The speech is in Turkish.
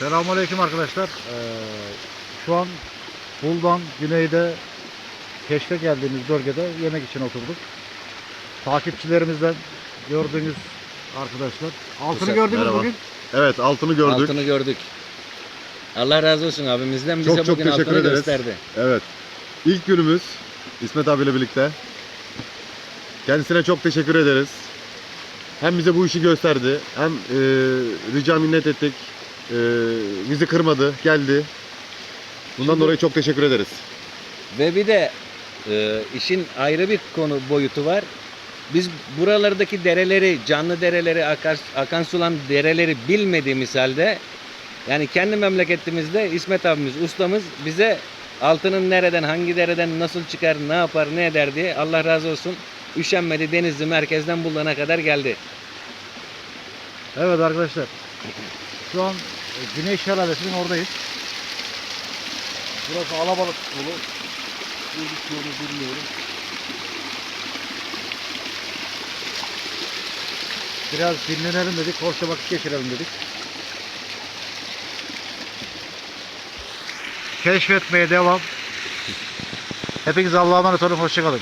Selamünaleyküm arkadaşlar. Ee, şu an Buldan güneyde keşfe geldiğimiz bölgede yemek için oturduk. Takipçilerimizden gördüğünüz arkadaşlar. Altını Güzel, gördünüz merhaba. bugün. Evet altını gördük. Altını gördük. Allah razı olsun abimizden bize Çok çok bugün teşekkür altını ederiz. gösterdi. Evet. İlk günümüz İsmet abiyle birlikte. Kendisine çok teşekkür ederiz. Hem bize bu işi gösterdi, hem e, rica minnet ettik. E, bizi kırmadı, geldi. Bundan Şimdi- dolayı çok teşekkür ederiz. Ve bir de e, işin ayrı bir konu boyutu var. Biz buralardaki dereleri, canlı dereleri, akar, akan sulan dereleri bilmediğimiz halde yani kendi memleketimizde İsmet abimiz, ustamız bize altının nereden, hangi dereden nasıl çıkar, ne yapar, ne eder diye Allah razı olsun üşenmedi Denizli merkezden bulana kadar geldi. Evet arkadaşlar. Şu an e, Güneş Şelalesi'nin oradayız. Burası alabalık dolu. Bulduk yolu bilmiyorum. Biraz dinlenelim dedik, hoşça vakit geçirelim dedik. Keşfetmeye devam. Hepiniz Allah'a emanet olun, hoşçakalın.